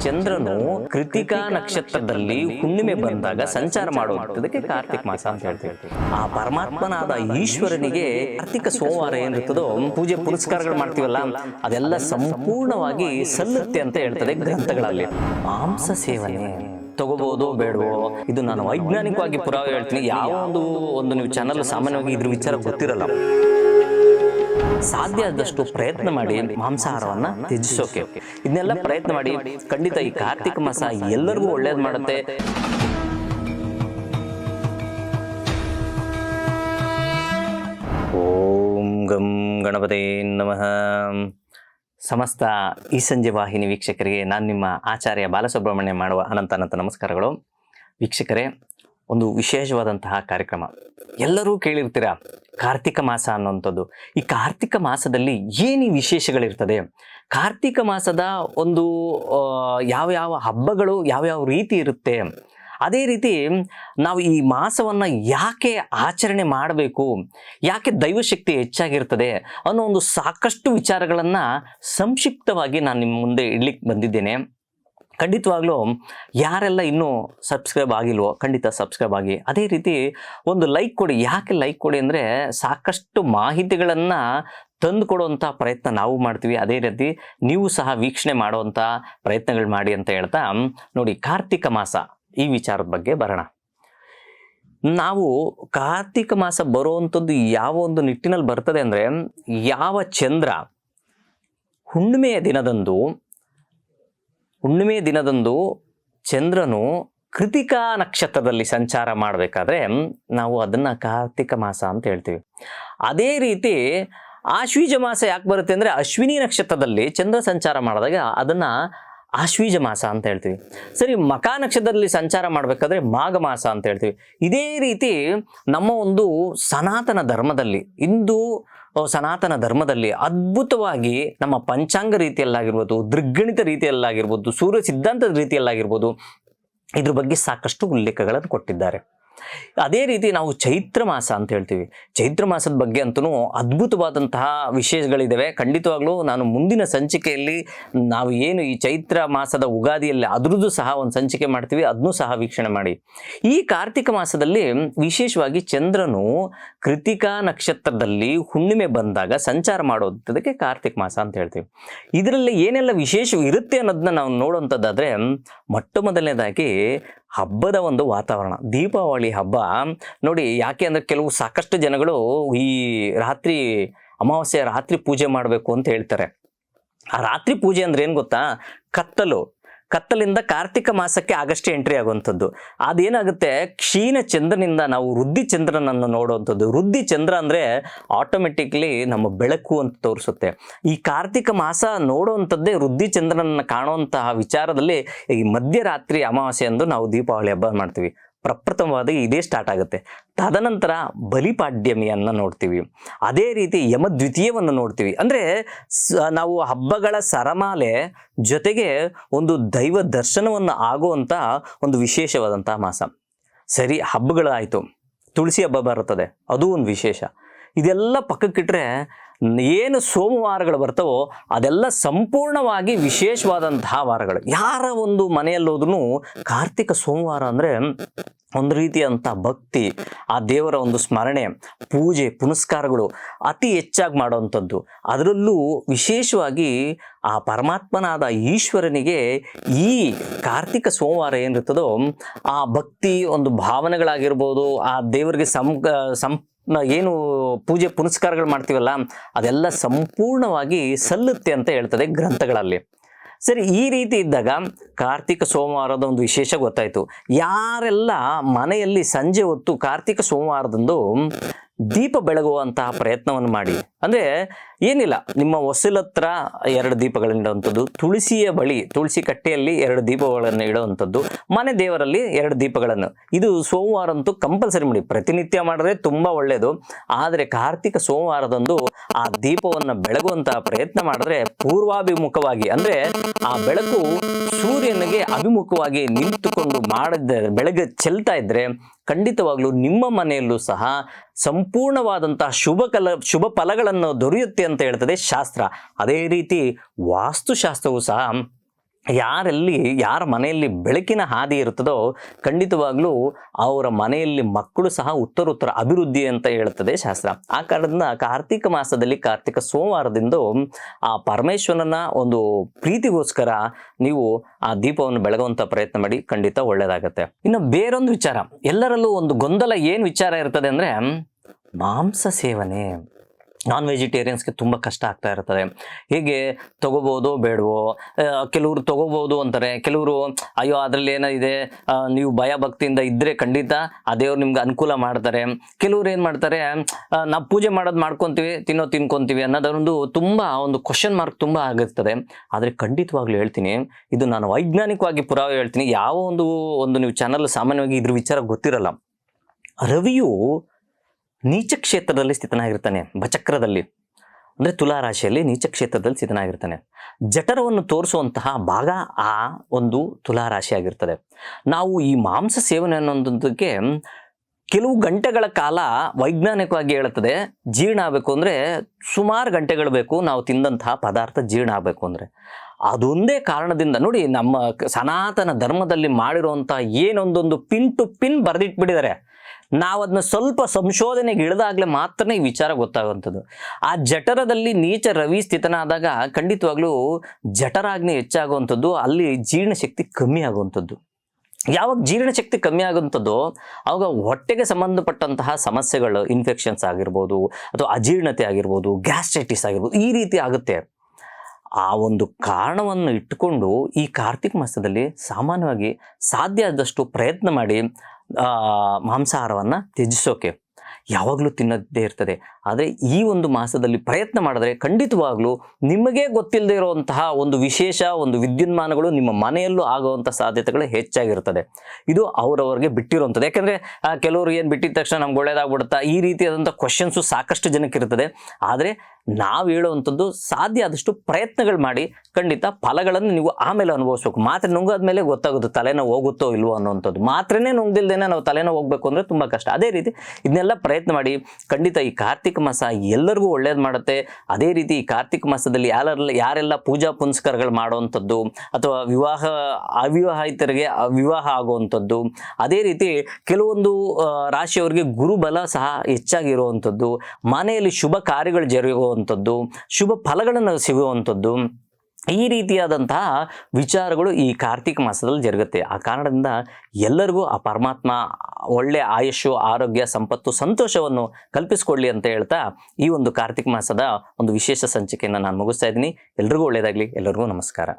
ಚಂದ್ರನು ಕೃತಿಕಾ ನಕ್ಷತ್ರದಲ್ಲಿ ಹುಣ್ಣಿಮೆ ಬಂದಾಗ ಸಂಚಾರ ಮಾಡುವಂಥದಕ್ಕೆ ಕಾರ್ತಿಕ ಮಾಸ ಅಂತ ಹೇಳ್ತೀವಿ. ಆ ಪರಮಾತ್ಮನಾದ ಈಶ್ವರನಿಗೆ ಕಾರ್ತಿಕ ಸೋಮವಾರ ಏನಿರ್ತದೋ ಪೂಜೆ ಪುರಸ್ಕಾರಗಳು ಮಾಡ್ತೀವಲ್ಲ ಅದೆಲ್ಲ ಸಂಪೂರ್ಣವಾಗಿ ಸಲ್ಲುತ್ತೆ ಅಂತ ಹೇಳ್ತದೆ ಗ್ರಂಥಗಳಲ್ಲಿ. ಮಾಂಸ ಸೇವನೆ. ತಗೋಬಹುದು ಬೇಡವೋ? ಇದು ನಾನು ವೈಜ್ಞಾನಿಕವಾಗಿ ಪುರಾವೆ ಹೇಳ್ತೀನಿ. ಯಾವ ಒಂದು ಒಂದು ನೀವು ಚಾನಲ್ ಸಾಮಾನ್ಯವಾಗಿ ಇದ್ರ ವಿಚಾರ ಗೊತ್ತಿರಲ್ಲ. ಸಾಧ್ಯ ಆದಷ್ಟು ಪ್ರಯತ್ನ ಮಾಡಿ ಮಾಂಸಾಹಾರವನ್ನ ತ್ಯಜಿಸೋಕೆ. ಇದನ್ನೆಲ್ಲ ಪ್ರಯತ್ನ ಮಾಡಿ. ಖಂಡಿತ ಈ ಕಾರ್ತಿಕ ಮಾಸ ಎಲ್ಲರಿಗೂ ಒಳ್ಳೇದು ಮಾಡುತ್ತೆ. ಓಂ ಗಂ ಗಣಪತಿ ನಮಃ. ಸಮಸ್ತ ಈ ಸಂಜೆ ವಾಹಿನಿ ವೀಕ್ಷಕರಿಗೆ ನಾನು ನಿಮ್ಮ ಆಚಾರ್ಯ ಬಾಲಸುಬ್ರಹ್ಮಣ್ಯ ಮಾಡುವ ಅನಂತ ಅನಂತ ನಮಸ್ಕಾರಗಳು. ವೀಕ್ಷಕರೇ ಒಂದು ವಿಶೇಷವಾದಂತಹ ಕಾರ್ಯಕ್ರಮ. ಎಲ್ಲರೂ ಕೇಳಿರ್ತೀರಾ? ಕಾರ್ತಿಕ ಮಾಸ ಅನ್ನುವಂಥದ್ದು. ಈ ಕಾರ್ತಿಕ ಮಾಸದಲ್ಲಿ ಏನು ವಿಶೇಷಗಳಿರ್ತದೆ? ಕಾರ್ತಿಕ ಮಾಸದ ಒಂದು ಯಾವ ಯಾವ ಹಬ್ಬಗಳು, ಯಾವ್ಯಾವ ರೀತಿ ಇರುತ್ತೆ? ಅದೇ ರೀತಿ ನಾವು ಈ ಮಾಸವನ್ನು ಯಾಕೆ ಆಚರಣೆ ಮಾಡಬೇಕು? ಯಾಕೆ ದೈವಶಕ್ತಿ ಹೆಚ್ಚಾಗಿರ್ತದೆ? ಅನ್ನೋ ಒಂದು ಸಾಕಷ್ಟು ವಿಚಾರಗಳನ್ನು ಸಂಕ್ಷಿಪ್ತವಾಗಿ ನಾನು ನಿಮ್ಮ ಮುಂದೆ ಇಡ್ಲಿಕ್ಕೆ ಬಂದಿದ್ದೇನೆ. ಖಂಡಿತವಾಗ್ಲೂ ಯಾರೆಲ್ಲ ಇನ್ನೂ ಸಬ್ಸ್ಕ್ರೈಬ್ ಆಗಿಲ್ವೋ, ಖಂಡಿತ ಸಬ್ಸ್ಕ್ರೈಬ್ ಆಗಿ. ಅದೇ ರೀತಿ ಒಂದು ಲೈಕ್ ಕೊಡಿ. ಯಾಕೆ ಲೈಕ್ ಕೊಡಿ ಅಂದರೆ ಸಾಕಷ್ಟು ಮಾಹಿತಿಗಳನ್ನು ತಂದು ಕೊಡುವಂಥ ಪ್ರಯತ್ನ ನಾವು ಮಾಡ್ತೀವಿ. ಅದೇ ರೀತಿ ನೀವು ಸಹ ವೀಕ್ಷಣೆ ಮಾಡುವಂಥ ಪ್ರಯತ್ನಗಳು ಮಾಡಿ ಅಂತ ಹೇಳ್ತಾ, ನೋಡಿ, ಕಾರ್ತಿಕ ಮಾಸ ಈ ವಿಚಾರದ ಬಗ್ಗೆ ಬರೋಣ. ನಾವು ಕಾರ್ತಿಕ ಮಾಸ ಬರುವಂಥದ್ದು ಯಾವ ಒಂದು ನಿಟ್ಟಿನಲ್ಲಿ ಬರ್ತದೆ ಅಂದರೆ ಯಾವ ಚಂದ್ರ ಹುಣ್ಣಿಮೆಯ ದಿನದಂದು ಹುಣ್ಣಿಮೆಯ ದಿನದಂದು ಚಂದ್ರನು ಕೃತಿಕಾ ನಕ್ಷತ್ರದಲ್ಲಿ ಸಂಚಾರ ಮಾಡಬೇಕಾದ್ರೆ ನಾವು ಅದನ್ನು ಕಾರ್ತಿಕ ಮಾಸ ಅಂತ ಹೇಳ್ತೀವಿ. ಅದೇ ರೀತಿ ಆಶ್ವೀಜ ಮಾಸ ಯಾಕೆ ಬರುತ್ತೆ ಅಂದರೆ ಅಶ್ವಿನಿ ನಕ್ಷತ್ರದಲ್ಲಿ ಚಂದ್ರ ಸಂಚಾರ ಮಾಡಿದಾಗ ಅದನ್ನು ಆಶ್ವೀಜ ಮಾಸ ಅಂತ ಹೇಳ್ತೀವಿ. ಸರಿ, ಮಕಾ ನಕ್ಷತ್ರದಲ್ಲಿ ಸಂಚಾರ ಮಾಡಬೇಕಾದ್ರೆ ಮಾಘ ಮಾಸ ಅಂತ ಹೇಳ್ತೀವಿ. ಇದೇ ರೀತಿ ನಮ್ಮ ಒಂದು ಸನಾತನ ಧರ್ಮದಲ್ಲಿ ಇಂದು ಸನಾತನ ಧರ್ಮದಲ್ಲಿ ಅದ್ಭುತವಾಗಿ ನಮ್ಮ ಪಂಚಾಂಗ ರೀತಿಯಲ್ಲಾಗಿರ್ಬೋದು, ದೃಗ್ಗಣಿತ ರೀತಿಯಲ್ಲಾಗಿರ್ಬೋದು, ಸೂರ್ಯ ಸಿದ್ಧಾಂತದ ರೀತಿಯಲ್ಲಾಗಿರ್ಬೋದು, ಇದ್ರ ಬಗ್ಗೆ ಸಾಕಷ್ಟು ಉಲ್ಲೇಖಗಳನ್ನು ಕೊಟ್ಟಿದ್ದಾರೆ. ಅದೇ ರೀತಿ ನಾವು ಚೈತ್ರ ಮಾಸ ಅಂತ ಹೇಳ್ತೀವಿ. ಚೈತ್ರ ಮಾಸದ ಬಗ್ಗೆ ಅಂತೂ ಅದ್ಭುತವಾದಂತಹ ವಿಷಯಗಳಿದ್ದಾವೆ ಖಂಡಿತವಾಗ್ಲೂ ನಾನು ಮುಂದಿನ ಸಂಚಿಕೆಯಲ್ಲಿ ನಾವು ಏನು ಈ ಚೈತ್ರ ಮಾಸದ ಉಗಾದಿಯಲ್ಲಿ ಅದ್ರದ್ದು ಸಹ ಒಂದು ಸಂಚಿಕೆ ಮಾಡ್ತೀವಿ ಅದನ್ನೂ ಸಹ ವೀಕ್ಷಣೆ ಮಾಡಿ. ಈ ಕಾರ್ತಿಕ ಮಾಸದಲ್ಲಿ ವಿಶೇಷವಾಗಿ ಚಂದ್ರನು ಕೃತಿಕಾ ನಕ್ಷತ್ರದಲ್ಲಿ ಹುಣ್ಣಿಮೆ ಬಂದಾಗ ಸಂಚಾರ ಮಾಡೋದಕ್ಕೆ ಕಾರ್ತಿಕ ಮಾಸ ಅಂತ ಹೇಳ್ತೀವಿ. ಇದರಲ್ಲಿ ಏನೆಲ್ಲ ವಿಶೇಷ ಇರುತ್ತೆ ಅನ್ನೋದನ್ನ ನಾವು ನೋಡುವಂಥದ್ದಾದ್ರೆ, ಮೊಟ್ಟ ಮೊದಲನೇದಾಗಿ ಹಬ್ಬದ ಒಂದು ವಾತಾವರಣ. ದೀಪಾವಳಿ ಹಬ್ಬ. ನೋಡಿ, ಯಾಕೆ ಅಂದರೆ ಕೆಲವು ಸಾಕಷ್ಟು ಜನಗಳು ಈ ರಾತ್ರಿ ಅಮಾವಾಸ್ಯೆ ರಾತ್ರಿ ಪೂಜೆ ಮಾಡಬೇಕು ಅಂತ ಹೇಳ್ತಾರೆ. ಆ ರಾತ್ರಿ ಪೂಜೆ ಅಂದ್ರೆ ಏನು ಗೊತ್ತಾ? ಕತ್ತಲು. ಕತ್ತಲಿಂದ ಕಾರ್ತಿಕ ಮಾಸಕ್ಕೆ ಆಗಷ್ಟೇ ಎಂಟ್ರಿ ಆಗುವಂಥದ್ದು. ಅದೇನಾಗುತ್ತೆ? ಕ್ಷೀಣ ಚಂದ್ರನಿಂದ ನಾವು ವೃದ್ಧಿ ಚಂದ್ರನನ್ನು ನೋಡುವಂಥದ್ದು. ವೃದ್ಧಿ ಚಂದ್ರ ಅಂದರೆ ಆಟೋಮೆಟಿಕ್ಲಿ ನಮ್ಮ ಬೆಳಕು ಅಂತ ತೋರಿಸುತ್ತೆ. ಈ ಕಾರ್ತಿಕ ಮಾಸ ನೋಡುವಂಥದ್ದೇ ವೃದ್ಧಿ ಚಂದ್ರನನ್ನು ಕಾಣುವಂತಹ ವಿಚಾರದಲ್ಲಿ ಈ ಮಧ್ಯರಾತ್ರಿ ಅಮಾವಾಸ್ಯೆ ಎಂದು ನಾವು ದೀಪಾವಳಿ ಹಬ್ಬ ಮಾಡ್ತೀವಿ. ಪ್ರಪ್ರಥಮವಾಗಿ ಇದೇ ಸ್ಟಾರ್ಟ್ ಆಗುತ್ತೆ. ತದನಂತರ ಬಲಿಪಾಡ್ಯಮಿಯನ್ನು ನೋಡ್ತೀವಿ. ಅದೇ ರೀತಿ ಯಮದ್ವಿತೀಯವನ್ನು ನೋಡ್ತೀವಿ. ಅಂದರೆ ನಾವು ಹಬ್ಬಗಳ ಸರಮಾಲೆ ಜೊತೆಗೆ ಒಂದು ದೈವ ದರ್ಶನವನ್ನು ಆಗುವಂಥ ಒಂದು ವಿಶೇಷವಾದಂಥ ಮಾಸ. ಸರಿ, ಹಬ್ಬಗಳಾಯಿತು. ತುಳಸಿ ಹಬ್ಬ ಬರುತ್ತದೆ. ಅದು ಒಂದು ವಿಶೇಷ. ಇದೆಲ್ಲ ಪಕ್ಕಕ್ಕಿಟ್ರೆ ಏನು ಸೋಮವಾರಗಳು ಬರ್ತವೋ ಅದೆಲ್ಲ ಸಂಪೂರ್ಣವಾಗಿ ವಿಶೇಷವಾದಂತಹ ವಾರಗಳು. ಯಾರ ಒಂದು ಮನೆಯಲ್ಲೋದ್ರೂ ಕಾರ್ತಿಕ ಸೋಮವಾರ ಅಂದರೆ ಒಂದು ರೀತಿಯಂಥ ಭಕ್ತಿ, ಆ ದೇವರ ಒಂದು ಸ್ಮರಣೆ, ಪೂಜೆ, ಪುನಸ್ಕಾರಗಳು ಅತಿ ಹೆಚ್ಚಾಗಿ ಮಾಡುವಂಥದ್ದು. ಅದರಲ್ಲೂ ವಿಶೇಷವಾಗಿ ಆ ಪರಮಾತ್ಮನಾದ ಈಶ್ವರನಿಗೆ ಈ ಕಾರ್ತಿಕ ಸೋಮವಾರ ಏನಿರ್ತದೋ ಆ ಭಕ್ತಿ ಒಂದು ಭಾವನೆಗಳಾಗಿರ್ಬೋದು, ಆ ದೇವರಿಗೆ ಸಂ ಸಂ ಏನು ಪೂಜೆ, ಪುನಸ್ಕಾರಗಳು ಮಾಡ್ತೀವಲ್ಲ, ಅದೆಲ್ಲ ಸಂಪೂರ್ಣವಾಗಿ ಸಲ್ಲುತ್ತೆ ಅಂತ ಹೇಳ್ತದೆ ಗ್ರಂಥಗಳಲ್ಲಿ. ಸರಿ, ಈ ರೀತಿ ಇದ್ದಾಗ ಕಾರ್ತಿಕ ಸೋಮವಾರದ ಒಂದು ವಿಶೇಷ ಗೊತ್ತಾಯಿತು. ಯಾರೆಲ್ಲ ಮನೆಯಲ್ಲಿ ಸಂಜೆ ಹೊತ್ತು ಕಾರ್ತಿಕ ಸೋಮವಾರದಂದು ದೀಪ ಬೆಳಗುವಂತಹ ಪ್ರಯತ್ನವನ್ನು ಮಾಡಿ. ಅಂದರೆ ಏನಿಲ್ಲ, ನಿಮ್ಮ ಹೊಸಲತ್ರ ಎರಡು ದೀಪಗಳನ್ನು ತುಳಸಿಯ ಬಳಿ, ತುಳಸಿ ಕಟ್ಟೆಯಲ್ಲಿ ಎರಡು ದೀಪಗಳನ್ನು ಇಡುವಂಥದ್ದು, ಮನೆ ದೇವರಲ್ಲಿ ಎರಡು ದೀಪಗಳನ್ನು. ಇದು ಸೋಮವಾರ ಅಂತೂ ಕಂಪಲ್ಸರಿ ಮಾಡಿ, ಪ್ರತಿನಿತ್ಯ ಮಾಡಿದ್ರೆ ತುಂಬ ಒಳ್ಳೆಯದು ಆದರೆ ಕಾರ್ತಿಕ ಸೋಮವಾರದಂದು ಆ ದೀಪವನ್ನು ಬೆಳಗುವಂತಹ ಪ್ರಯತ್ನ ಮಾಡಿದ್ರೆ ಪೂರ್ವಾಭಿಮುಖವಾಗಿ, ಅಂದರೆ ಆ ಬೆಳಕು ಸೂರ್ಯನಿಗೆ ಅಭಿಮುಖವಾಗಿ ನಿಂತುಕೊಂಡು ಮಾಡಿದ ಬೆಳಗ್ಗೆ ಚೆಲ್ತಾ ಇದ್ರೆ ಖಂಡಿತವಾಗ್ಲೂ ನಿಮ್ಮ ಮನೆಯಲ್ಲೂ ಸಹ ಸಂಪೂರ್ಣವಾದಂತಹ ಶುಭ ಕಲ, ಶುಭ ಫಲಗಳನ್ನು ದೊರೆಯುತ್ತೆ ಅಂತ ಹೇಳ್ತದೆ ಶಾಸ್ತ್ರ. ಅದೇ ರೀತಿ ವಾಸ್ತುಶಾಸ್ತ್ರವು ಸಹ ಯಾರಲ್ಲಿ, ಯಾರ ಮನೆಯಲ್ಲಿ ಬೆಳಕಿನ ಹಾದಿ ಇರುತ್ತದೋ ಖಂಡಿತವಾಗ್ಲೂ ಅವರ ಮನೆಯಲ್ಲಿ ಮಕ್ಕಳು ಸಹ ಉತ್ತರೋತ್ತರ ಅಭಿವೃದ್ಧಿ ಅಂತ ಹೇಳುತ್ತದೆ ಶಾಸ್ತ್ರ. ಆ ಕಾರಣದಿಂದ ಕಾರ್ತಿಕ ಮಾಸದಲ್ಲಿ, ಕಾರ್ತಿಕ ಸೋಮವಾರದಿಂದ ಆ ಪರಮೇಶ್ವರನ ಒಂದು ಪ್ರೀತಿಗೋಸ್ಕರ ನೀವು ಆ ದೀಪವನ್ನು ಬೆಳಗುವಂತ ಪ್ರಯತ್ನ ಮಾಡಿ, ಖಂಡಿತ ಒಳ್ಳೆಯದಾಗತ್ತೆ. ಇನ್ನು ಬೇರೊಂದು ವಿಚಾರ. ಎಲ್ಲರಲ್ಲೂ ಒಂದು ಗೊಂದಲ ಏನು ವಿಚಾರ ಇರ್ತದೆ ಅಂದ್ರೆ, ಮಾಂಸ ಸೇವನೆ. ನಾನ್ ವೆಜಿಟೇರಿಯನ್ಸ್ಗೆ ತುಂಬ ಕಷ್ಟ ಆಗ್ತಾ ಇರ್ತದೆ ಹೇಗೆ ತಗೋಬೋದು ಬೇಡವೋ ಕೆಲವರು ತಗೋಬೋದು ಅಂತಾರೆ. ಕೆಲವರು, ಅಯ್ಯೋ, ಅದರಲ್ಲಿ ಏನಿದೆ ನೀವು ಭಯ ಭಕ್ತಿಯಿಂದ ಇದ್ದರೆ ಖಂಡಿತ ಆ ದೇವ್ರು ನಿಮ್ಗೆ ಅನುಕೂಲ ಮಾಡ್ತಾರೆ. ಕೆಲವ್ರು ಏನು ಮಾಡ್ತಾರೆ ನಾವು ಪೂಜೆ ಮಾಡೋದು ಮಾಡ್ಕೊತೀವಿ, ತಿನ್ನೋ ತಿನ್ಕೊತೀವಿ ಅನ್ನೋದೊಂದು ತುಂಬ ಒಂದು ಕ್ವಶನ್ ಮಾರ್ಕ್ ತುಂಬ ಆಗಿರ್ತದೆ. ಆದರೆ ಖಂಡಿತವಾಗ್ಲೂ ಹೇಳ್ತೀನಿ, ಇದು ನಾನು ವೈಜ್ಞಾನಿಕವಾಗಿ ಪುರಾವೆ ಹೇಳ್ತೀನಿ. ಯಾವ ಒಂದು ಒಂದು ನೀವು ಚಾನಲ್ ಸಾಮಾನ್ಯವಾಗಿ ಇದ್ರ ವಿಚಾರ ಗೊತ್ತಿರಲ್ಲ. ರವಿಯು ನೀಚ ಕ್ಷೇತ್ರದಲ್ಲಿ ಸ್ಥಿತನಾಗಿರ್ತಾನೆ, ಬಚಕ್ರದಲ್ಲಿ. ಅಂದರೆ ತುಲಾ ರಾಶಿಯಲ್ಲಿ ನೀಚ ಕ್ಷೇತ್ರದಲ್ಲಿ ಸ್ಥಿತನಾಗಿರ್ತಾನೆ. ಜಠರವನ್ನು ತೋರಿಸುವಂತಹ ಭಾಗ ಆ ಒಂದು ತುಲಾ ರಾಶಿ ಆಗಿರ್ತದೆ. ನಾವು ಈ ಮಾಂಸ ಸೇವನೆ ಅನ್ನೋದಕ್ಕೆ ಕೆಲವು ಗಂಟೆಗಳ ಕಾಲ ವೈಜ್ಞಾನಿಕವಾಗಿ ಹೇಳುತ್ತದೆ, ಜೀರ್ಣ ಆಗಬೇಕು ಅಂದರೆ ಸುಮಾರು ಗಂಟೆಗಳು ಬೇಕು ನಾವು ತಿಂದಂತಹ ಪದಾರ್ಥ ಜೀರ್ಣ ಆಗಬೇಕು ಅಂದರೆ. ಅದೊಂದೇ ಕಾರಣದಿಂದ ನೋಡಿ ನಮ್ಮ ಸನಾತನ ಧರ್ಮದಲ್ಲಿ ಮಾಡಿರುವಂಥ ಏನೊಂದೊಂದು ಪಿನ್ ಟು ಪಿನ್ ಬರೆದಿಟ್ಬಿಟ್ಟಿದ್ದಾರೆ. ನಾವು ಅದನ್ನ ಸ್ವಲ್ಪ ಸಂಶೋಧನೆಗೆ ಇಳಿದಾಗಲೇ ಮಾತ್ರ ಈ ವಿಚಾರ ಗೊತ್ತಾಗುವಂಥದ್ದು. ಆ ಜಠರದಲ್ಲಿ ನೀಚ ರವಿ ಸ್ಥಿತನಾದಾಗ ಖಂಡಿತವಾಗ್ಲೂ ಜಠರಾಗ್ನಿ ಹೆಚ್ಚಾಗುವಂಥದ್ದು, ಅಲ್ಲಿ ಜೀರ್ಣಶಕ್ತಿ ಕಮ್ಮಿ ಆಗುವಂಥದ್ದು. ಯಾವಾಗ ಜೀರ್ಣಶಕ್ತಿ ಕಮ್ಮಿ ಆಗುವಂಥದ್ದು ಅವಾಗ ಹೊಟ್ಟೆಗೆ ಸಂಬಂಧಪಟ್ಟಂತಹ ಸಮಸ್ಯೆಗಳು ಇನ್ಫೆಕ್ಷನ್ಸ್ ಆಗಿರ್ಬೋದು, ಅಥವಾ ಅಜೀರ್ಣತೆ ಆಗಿರ್ಬೋದು ಗ್ಯಾಸ್ಟ್ರೈಟಿಸ್ ಆಗಿರ್ಬೋದು, ಈ ರೀತಿ ಆಗುತ್ತೆ. ಆ ಒಂದು ಕಾರಣವನ್ನು ಇಟ್ಟುಕೊಂಡು ಈ ಕಾರ್ತಿಕ ಮಾಸದಲ್ಲಿ ಸಾಮಾನ್ಯವಾಗಿ ಸಾಧ್ಯ ಆದಷ್ಟು ಪ್ರಯತ್ನ ಮಾಡಿ ಮಾಂಸಾಹಾರವನ್ನು ತ್ಯಜಿಸೋಕೆ ಯಾವಾಗಲೂ ತಿನ್ನದೇ ಇರ್ತದೆ. ಆದರೆ ಈ ಒಂದು ಮಾಸದಲ್ಲಿ ಪ್ರಯತ್ನ ಮಾಡಿದ್ರೆ ಖಂಡಿತವಾಗ್ಲೂ ನಿಮಗೇ ಗೊತ್ತಿಲ್ಲದೆ ಇರುವಂತಹ ಒಂದು ವಿಶೇಷ ಒಂದು ವಿದ್ಯುನ್ಮಾನಗಳು ನಿಮ್ಮ ಮನೆಯಲ್ಲೂ ಆಗುವಂಥ ಸಾಧ್ಯತೆಗಳು ಹೆಚ್ಚಾಗಿರ್ತದೆ. ಇದು ಅವರವರಿಗೆ ಬಿಟ್ಟಿರುವಂಥದ್ದು. ಯಾಕೆಂದರೆ ಕೆಲವರು ಏನು ಬಿಟ್ಟಿದ ತಕ್ಷಣ ನಮ್ಗೆ ಒಳ್ಳೆಯದಾಗ್ಬಿಡುತ್ತಾ ಈ ರೀತಿಯಾದಂಥ ಕ್ವಶನ್ಸು ಸಾಕಷ್ಟು ಜನಕ್ಕೆ ಇರ್ತದೆ. ಆದರೆ ನಾವು ಹೇಳುವಂಥದ್ದು ಸಾಧ್ಯ ಆದಷ್ಟು ಪ್ರಯತ್ನಗಳು ಮಾಡಿ ಖಂಡಿತ ಫಲಗಳನ್ನು ನೀವು ಆಮೇಲೆ ಅನುಭವಿಸ್ಬೇಕು. ಮಾತ್ರೆ ನುಂಗಾದ್ಮೇಲೆ ಗೊತ್ತಾಗುತ್ತೆ ತಲೆನೋವು ಹೋಗುತ್ತೋ ಇಲ್ವೋ ಅನ್ನೋವಂಥದ್ದು. ಮಾತ್ರನೇ ನುಂಗ್ದಿಲ್ದೇನೆ ನಾವು ತಲೆನೋವು ಹೋಗ್ಬೇಕು ಅಂದರೆ ತುಂಬ ಕಷ್ಟ. ಅದೇ ರೀತಿ ಇದನ್ನೆಲ್ಲ ಪ್ರಯತ್ನ ಮಾಡಿ ಖಂಡಿತ ಈ ಕಾರ್ತಿಕ ಮಾಸ ಎಲ್ಲರಿಗೂ ಒಳ್ಳೇದು ಮಾಡುತ್ತೆ. ಅದೇ ರೀತಿ ಕಾರ್ತಿಕ ಮಾಸದಲ್ಲಿ ಯಾರೆಲ್ಲ ಯಾರೆಲ್ಲ ಪೂಜಾ ಪುನಸ್ಕಾರಗಳು ಮಾಡುವಂಥದ್ದು ಅಥವಾ ವಿವಾಹ ಅವಿವಾಹಿತರಿಗೆ ವಿವಾಹ ಆಗುವಂಥದ್ದು, ಅದೇ ರೀತಿ ಕೆಲವೊಂದು ರಾಶಿಯವರಿಗೆ ಗುರುಬಲ ಸಹ ಹೆಚ್ಚಾಗಿರುವಂಥದ್ದು, ಮನೆಯಲ್ಲಿ ಶುಭ ಕಾರ್ಯಗಳು ಜರುಗುವಂಥದ್ದು, ಶುಭ ಫಲಗಳನ್ನು ಸಿಗುವಂಥದ್ದು. ಈ ರೀತಿಯಾದಂತಹ ವಿಚಾರಗಳು ಈ ಕಾರ್ತಿಕ ಮಾಸದಲ್ಲಿ ಜರುಗುತ್ತೆ. ಆ ಕಾರಣದಿಂದ ಎಲ್ಲರಿಗೂ ಆ ಪರಮಾತ್ಮ ಒಳ್ಳೆ ಆಯುಷು ಆರೋಗ್ಯ, ಸಂಪತ್ತು, ಸಂತೋಷವನ್ನು ಕಲ್ಪಿಸಿಕೊಳ್ಳಿ ಅಂತ ಹೇಳ್ತಾ ಈ ಒಂದು ಕಾರ್ತಿಕ ಮಾಸದ ಒಂದು ವಿಶೇಷ ಸಂಚಿಕೆಯನ್ನು ನಾನು ಮುಗಿಸ್ತಾ ಇದ್ದೀನಿ. ಎಲ್ರಿಗೂ ಒಳ್ಳೆಯದಾಗಲಿ ಎಲ್ಲರಿಗೂ ನಮಸ್ಕಾರ.